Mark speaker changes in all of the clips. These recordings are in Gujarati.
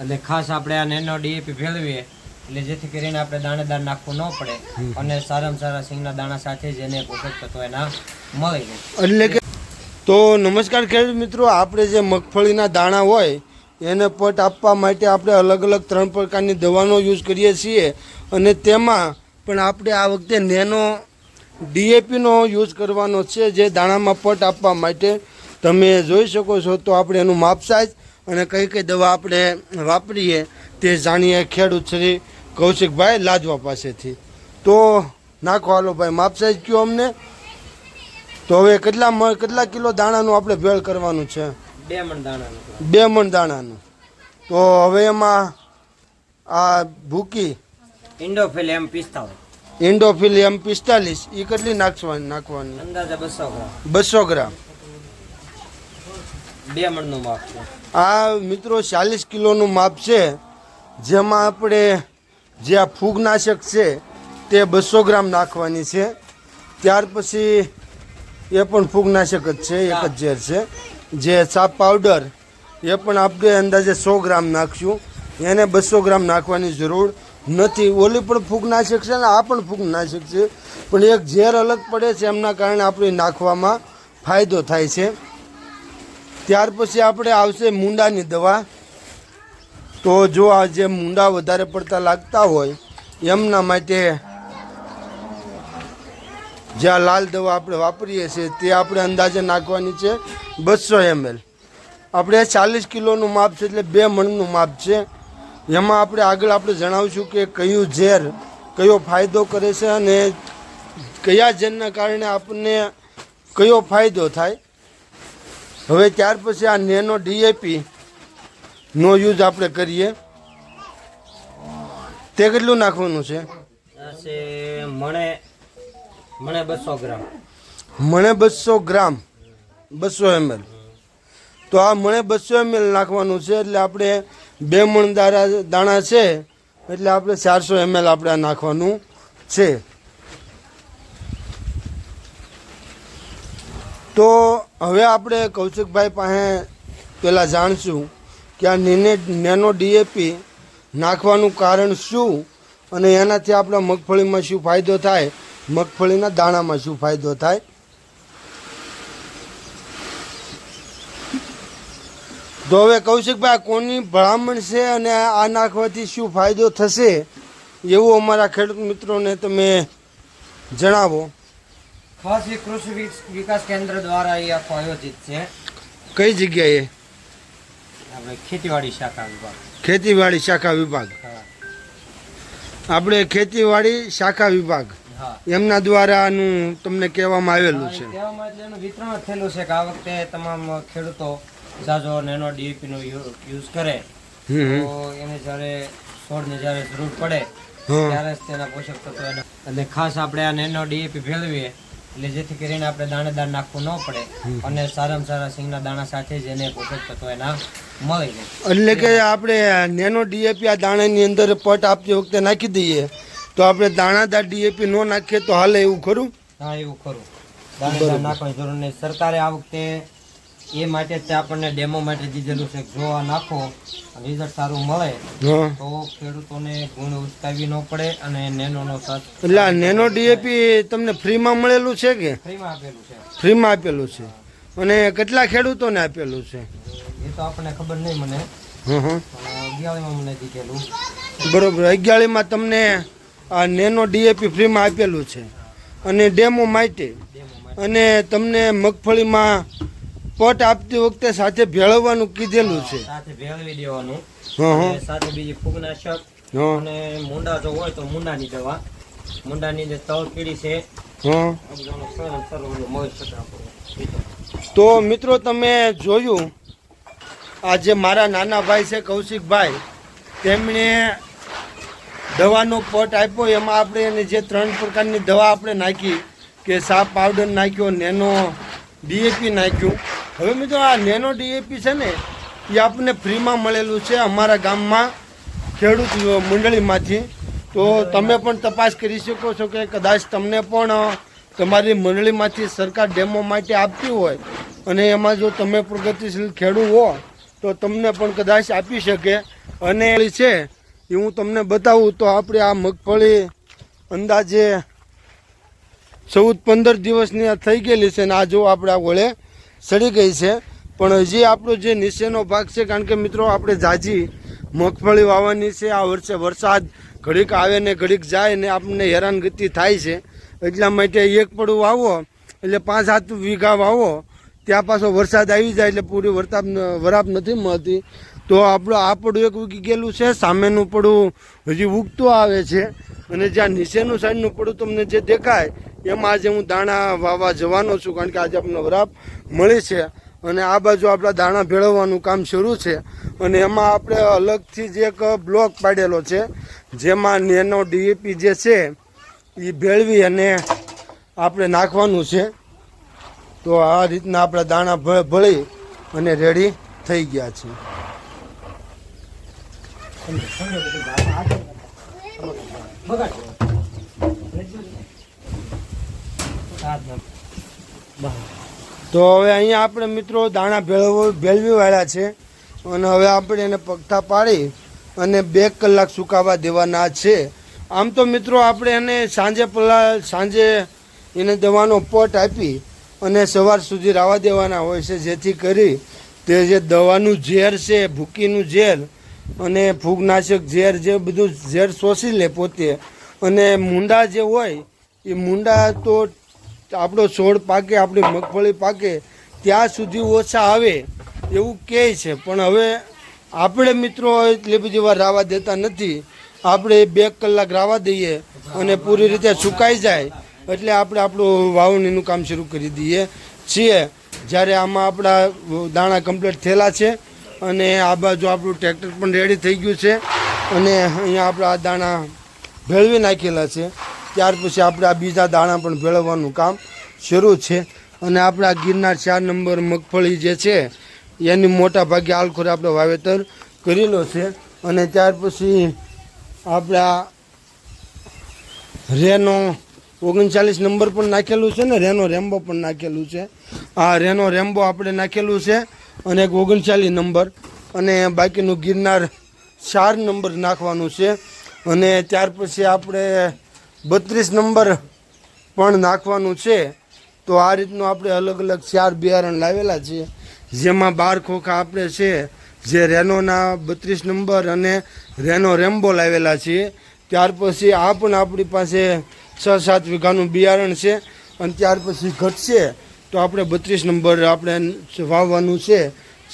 Speaker 1: એટલે ખાસ આપણે આ નેનો ડીએપી ભેળવીએ એટલે જેથી કરીને આપણે દાણેદાર નાખવું ન પડે અને સારામાં સારા સિંગના દાણા સાથે જ એને પોષક તત્વો એના મળી રહે.
Speaker 2: એટલે કે તો નમસ્કાર ખેડૂત મિત્રો આપણે જે મગફળીના દાણા હોય એને પટ આપવા માટે આપણે અલગ અલગ ત્રણ પ્રકારની દવાનો યુઝ કરીએ છીએ. અને તેમાં પણ આપણે આ વખતે નેનો ડીએપીનો યુઝ કરવાનો છે જે દાણામાં પટ આપવા માટે. તમે જોઈ શકો છો તો આપણે એનું માપ સાઇઝ અને કઈ કઈ દવા આપણે વાપરીએ તે જાણીએ. ખેડૂત શ્રી કૌશિકભાઈ લાજવા પાસેથી. તો નાખો હાલો ભાઈ માપ સાઈઝ કયો અમને? તો હવે કેટલા કેટલા કિલો દાણાનું આપણે ભેળ કરવાનું છે?
Speaker 1: બે મણ દાણાનું.
Speaker 2: બે મણ દાણાનું. તો હવે એમાં આ ભૂકી
Speaker 1: ઇન્ડોફિલ એમ પિસ્તાલીસ.
Speaker 2: ઇન્ડોફિલ એમ પિસ્તાલીસ એ કેટલી નાખવાની નાખવાની?
Speaker 1: અંદાજે બસો ગ્રામ.
Speaker 2: બસો ગ્રામ.
Speaker 1: બે મણનું માપ છે.
Speaker 2: આ મિત્રો ચાલીસ કિલોનું માપ છે, જેમાં આપણે જે આ ફૂગનાશક છે, તે બસો ગ્રામ નાખવાની છે. ત્યાર પછી એ પણ ફૂગનાશક જ છે, એક જ ઝેર છે. જે સાપ પાવડર, એ પણ આપણે અંદાજે સો ગ્રામ નાખશું. એને બસો ગ્રામ નાખવાની જરૂર નથી. ઓલી પણ ફૂગનાશક છે ને, આ પણ ફૂગનાશક છે. પણ એક ઝેર અલગ પડે છે, એમના કારણે આપણે નાખવામાં ફાયદો થાય છે. ત્યાર પછી આપણે આવશે મૂંડાની દવા. તો જો આ જે મૂંડા વધારે પડતા લાગતા હોય, એમના માટે જે આ લાલ દવા આપણે વાપરીએ છીએ, તે આપણે અંદાજે નાખવાની છે બસો એમએલ આપણે ચાલીસ કિલોનું માપ છે એટલે બે મણનું માપ છે. એમાં આપણે આગળ આપણે જણાવશું કે કયું ઝેર કયો ફાયદો કરે છે અને કયા ઝેરના કારણે આપણને કયો ફાયદો થાય. હવે ત્યાર પછી આ નેનો ડીએપી નો યુઝ આપણે કરીએ. તે કેટલું નાખવાનું છે?
Speaker 1: મણે મણે બસો ગ્રામ.
Speaker 2: મણે બસો ગ્રામ બસો એમએલ તો આ મણે બસો એમએલ નાખવાનું છે એટલે આપણે બે મણ દાણા દાણા છે એટલે આપણે ચારસો એમએલ આપણે આ નાખવાનું છે. તો હવે આપણે કૌશિકભાઈ પાસે પહેલાં જાણશું કે આ નેને નેનો ડીએપી નાખવાનું કારણ શું અને એનાથી આપણા મગફળીમાં શું ફાયદો થાય, મગફળીના દાણામાં શું ફાયદો થાય? તો હવે કૌશિકભાઈ કોની ભલામણ છે અને આ નાખવાથી શું ફાયદો થશે? એવું અમારા ખેડૂત મિત્રોને તમે જણાવો.
Speaker 1: ખાસ એ કૃષિ વિકાસ કેન્દ્ર દ્વારા એ આખો આયોજિત છે.
Speaker 2: કઈ જગ્યાએ?
Speaker 1: આપણે ખેતીવાડી શાખા વિભાગ.
Speaker 2: ખેતીવાડી શાખા વિભાગ.
Speaker 1: હા.
Speaker 2: આપણે ખેતીવાડી શાખા વિભાગ.
Speaker 1: હા.
Speaker 2: એમના દ્વારા આનું તમને કહેવામાં આવેલું છે.
Speaker 1: કહેવામાં એટલે એનું વિતરણ થયેલું છે કે આ વખતે તમામ ખેડૂતો જાજો નેનો ડીપી નો યુઝ કરે. તો એને જ્યારે છોડને જ્યારે જરૂર પડે ત્યારે તેના પોષક તત્વો અને ખાસ આપણે આ નેનો ડીએપી ભેળવીએ એટલે જેથી કરીને આપણે દાણેદાર નાખવું ન પડે અને સારામાં સારા સિંગના દાણા સાથે જ એને પોષક તત્વો એના મળી
Speaker 2: એટલે કે આપણે નેનો ડીએપી આ દાણાની અંદર પટ આપતી વખતે નાખી દઈએ. તો આપણે દાણાદાર ડીએપી ન નાખીએ તો હાલે એવું ખરું?
Speaker 1: હા એવું ખરું. દાણેદાર નાખવાની જરૂર નહીં. સરકારે આ વખતે એ માટે જ આપણને ડેમો માટે દીધેલું છે. જો આ નાખો રિઝલ્ટ સારું મળે તો ખેડૂતોને ગુણ ઉચકાવી ન પડે અને નેનોનો સાથ
Speaker 2: એટલે આ નેનો ડીએપી તમને ફ્રીમાં મળેલું છે કે?
Speaker 1: ફ્રીમાં આપેલું છે.
Speaker 2: ફ્રીમાં આપેલું છે. અને કેટલા ખેડૂતોને આપેલું છે?
Speaker 1: એ તો આપણને ખબર નહીં મને. દીધેલું.
Speaker 2: બરોબર. અગિયાળીમાં તમને આ નેનો ડીએપી ફ્રીમાં આપેલું છે. અને ડેમો માટે. અને તમને મગફળીમાં પટ આપતી વખતે સાથે ભેળવવાનું કીધેલું છે.
Speaker 1: સાથે ભેળવી દેવાનું. સાથે બીજી ફૂગનાશક અને મુંડા જો હોય તો મુંડાની દવા. મુંડાની જે તળ કીડી છે
Speaker 2: તો મિત્રો તમે જોયું આ જે મારા નાના ભાઈ છે કૌશિકભાઈ તેમણે દવાનો પટ આપ્યો એમાં આપણે એને જે ત્રણ પ્રકારની દવા આપણે નાખી કે સાપ પાવડર નાખ્યો નેનો ડીએપી નાખ્યું હવે મિત્રો આ નેનો ડીએપી છે ને, એ આપણને ફ્રીમાં મળેલું છે અમારા ગામમાં ખેડૂત મંડળીમાંથી. તો તમે પણ તપાસ કરી શકો છો કે કદાચ તમને પણ તમારી મંડળીમાંથી સરકાર ડેમો માટે આપતી હોય અને એમાં જો તમે પ્રગતિશીલ ખેડૂત હો, તો તમને પણ કદાચ આપી શકે. અને છે, એ હું તમને બતાવું તો આપણે આ મગફળી અંદાજે ચૌદ પંદર દિવસની થઈ ગયેલી છે ને આ જો આપણે આ વળે સડી ગઈ છે. પણ હજી આપણો જે નીચેનો ભાગ છે, કારણ કે મિત્રો આપણે જાજી, મગફળી વાવવાની છે. આ વર્ષે વરસાદ ઘડીક આવે ને ઘડીક જાય ને આપણને હેરાનગતિ થાય છે. એટલા માટે એક પડું વાવો, એટલે પાંચ સાત વીઘા વાવો. ત્યાં પાછો વરસાદ આવી જાય એટલે પૂરી વરતાપ વરાપ નથી મળતી. તો આપણું, આ પડું એક ઉગી ગયેલું છે. સામેનું પડું હજી ઉગતું આવે છે. અને જ્યાં નીચેનું સાઈડનું પડું તમને જે દેખાય એમાં આજે હું દાણા વાવવા જવાનો છું કારણ કે આજે આપણને વરાપ મળી છે અને આ બાજુ આપણા દાણા ભેળવવાનું કામ શરૂ છે અને એમાં આપણે અલગથી જ એક બ્લોક પાડેલો છે જેમાં નેનો ડીએપી જે છે એ ભેળવી અને આપણે નાખવાનું છે તો આ રીતના આપણા દાણા ભળી અને રેડી થઈ ગયા છે તો હવે અહીંયા આપણે મિત્રો દાણા ભેળવ ભેળવી વાળ્યા છે. અને હવે આપણે એને પગથા પાડી અને બે કલાક સુકાવા દેવાના છે. આમ તો મિત્રો આપણે એને સાંજે પહેલાં સાંજે એને દવાનો પોટ આપી અને સવાર સુધી રાવા દેવાના હોય છે, જેથી કરી તે જે દવાનું ઝેર છે, ભૂકીનું ઝેર અને ફૂગનાશક ઝેર જે બધું ઝેર શોષી લે પોતે. અને મૂંડા જે હોય, એ મૂંડા તો આપણો છોડ પાકે, આપણી મગફળી પાકે, ત્યાં સુધી ઓછા આવે એવું કહે છે. પણ હવે આપણે મિત્રો એટલી બધી વાર રાવા દેતા નથી. આપણે બે કલાક રાવા દઈએ અને પૂરી રીતે સુકાઈ જાય એટલે આપણે આપણું વાવણીનું કામ શરૂ કરી દઈએ છીએ. જ્યારે આમાં આપણા દાણા કમ્પ્લીટ થયેલા છે અને આ બાજુ આપણું ટ્રેક્ટર પણ રેડી થઈ ગયું છે અને અહીંયા આપણા દાણા ભેળવી નાખેલા છે. ત્યાર પછી આપણે આ બીજા દાણા પણ ભેળવવાનું કામ શરૂ છે. અને આપણા ગિરનાર ચાર નંબર મગફળી જે છે, એની મોટા ભાગે આલખોરે આપણે વાવેતર કરેલો છે. અને ત્યાર પછી આપણા રેનો ઓગણચાલીસ નંબર પણ નાખેલું છે ને, રેનો રેમ્બો પણ નાખેલું છે. આ રેનો રેમ્બો આપણે નાખેલું છે અને એક ઓગણચાલીસ નંબર. અને બાકીનું ગિરનાર ચાર નંબર નાખવાનું છે. અને ત્યાર પછી આપણે બત્રીસ નંબર પણ નાખવાનું છે. તો આ રીતનું આપણે અલગ અલગ ચાર બિયારણ લાવેલા છે. જેમાં બાર ખોખા આપણે છે, જે રેનોના બત્રીસ નંબર અને રેનો રેમ્બો લાવેલા છીએ ત્યાર પછી આ પણ આપણી પાસે છ સાત વીઘાનું બિયારણ છે અને ત્યાર પછી ઘટશે તો આપણે બત્રીસ નંબર આપણે વાવવાનું છે.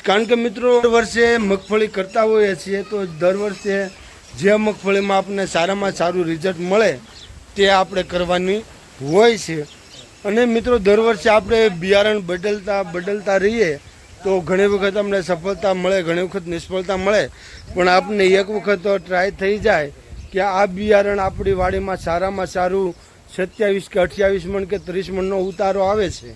Speaker 2: કારણ કે મિત્રો, દર વર્ષે મગફળી કરતા હોઈએ છીએ તો દર વર્ષે જે મગફળીમાં આપણને સારામાં સારું રિઝલ્ટ મળે તે આપણે કરવાની હોય છે. અને મિત્રો, દર વર્ષે આપણે બિયારણ બદલતા બદલતા રહીએ તો ઘણી વખત અમને સફળતા મળે, ઘણી વખત નિષ્ફળતા મળે. પણ આપણને એક વખત ટ્રાય થઈ જાય કે આ બિયારણ આપણી વાડીમાં સારામાં સારું સત્યાવીસ કે અઠ્યાવીસ મણ કે ત્રીસ મણનો ઉતારો આવે છે.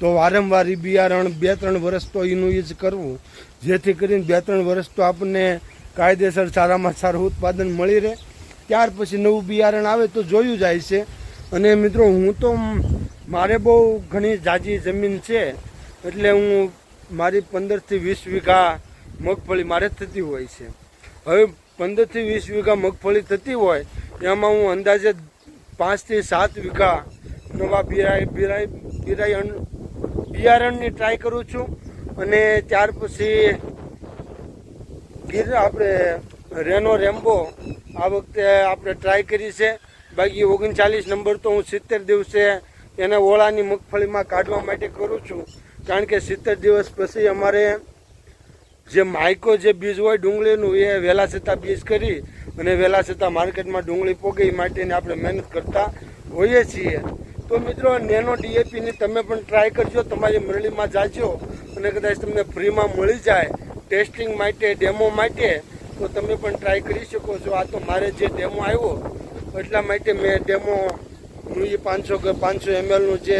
Speaker 2: તો વારંવાર બિયારણ બે ત્રણ વર્ષ તો એનું યુઝ કરવું. જેથી કરીને બે ત્રણ વર્ષ તો આપણને કાયદેસર સારામાં સારું ઉત્પાદન મળી રહે. ત્યાર પછી નવું બિયારણ આવે તો જોયું જાય છે. અને મિત્રો, હું તો મારે બહુ ઘણી જાજી જમીન છે, એટલે હું મારી પંદરથી વીસ વીઘા મગફળી મારે થતી હોય છે. હવે પંદરથી વીસ વીઘા મગફળી થતી હોય, એમાં હું અંદાજે પાંચથી સાત વીઘા નવા બિરાય બિરાય બિરાય બિયારણની ટ્રાય કરું છું. અને ત્યાર પછી ગીર આપણે રેનો રેમ્બો, આ વખતે આપણે ટ્રાય કરી છે. બાકી ઓગણચાલીસ નંબર તો હું સિત્તેર દિવસે એને ઓળાની મગફળીમાં કાઢવા માટે કરું છું. કારણ કે સિત્તેર દિવસ પછી અમારે જે માયકો જે બીજ હોય ડુંગળીનું, એ વહેલા છતાં બીજ કરી અને વહેલા છતાં માર્કેટમાં ડુંગળી પોગે માટેની આપણે મહેનત કરતા હોઈએ છીએ. તો મિત્રો, નેનો ડીએપીની તમે પણ ટ્રાય કરજો, તમારી મરળીમાં જાજો અને કદાચ તમને ફ્રીમાં મળી જાય ટેસ્ટિંગ માટે, ડેમો માટે. તો તમે પણ ટ્રાય કરી શકો છો. આ તો મારે જે ડેમો આવ્યો, એટલા માટે મેં ડેમો હું એ પાંચસો કે પાંચસો એમએલનું જે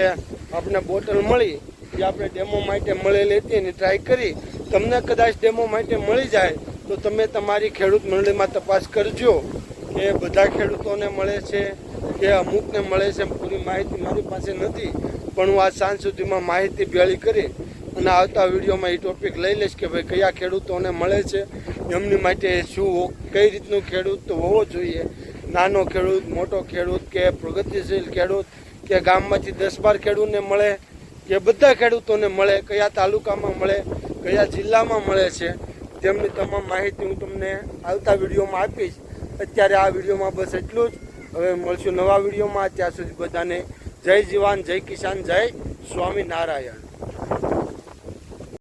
Speaker 2: આપણે બોટલ મળી, એ આપણે ડેમો માટે મળેલી હતી અને ટ્રાય કરી. તમને કદાચ ડેમો માટે મળી જાય, તો તમે તમારી ખેડૂત મંડળીમાં તપાસ કરજો કે બધા ખેડૂતોને મળે છે, કે અમુકને મળે છે પૂરી માહિતી મારી પાસે નથી. પણ હું આ સાંજ સુધીમાં માહિતી ભેળી કરી અને આવતા વિડીયોમાં એ ટોપિક લઈ લઈશ કે ભાઈ કયા ખેડૂતોને મળે છે, એમની માટે શું કઈ રીતનું ખેડૂત હોવો જોઈએ. નાનો ખેડૂત, મોટો ખેડૂત કે પ્રગતિશીલ ખેડૂત કે ગામમાંથી દસ બાર ખેડૂતને મળે, કે બધા ખેડૂતોને મળે, કયા તાલુકામાં મળે, કયા જિલ્લામાં મળે છે, તેમની તમામ માહિતી હું તમને આવતા વિડીયોમાં આપીશ. અત્યારે આ વિડીયોમાં બસ એટલું જ. હવે મળશું નવા વિડીયોમાં. ત્યાં સુધી બધાને જય જવાન, જય કિસાન, જય સ્વામિનારાયણ.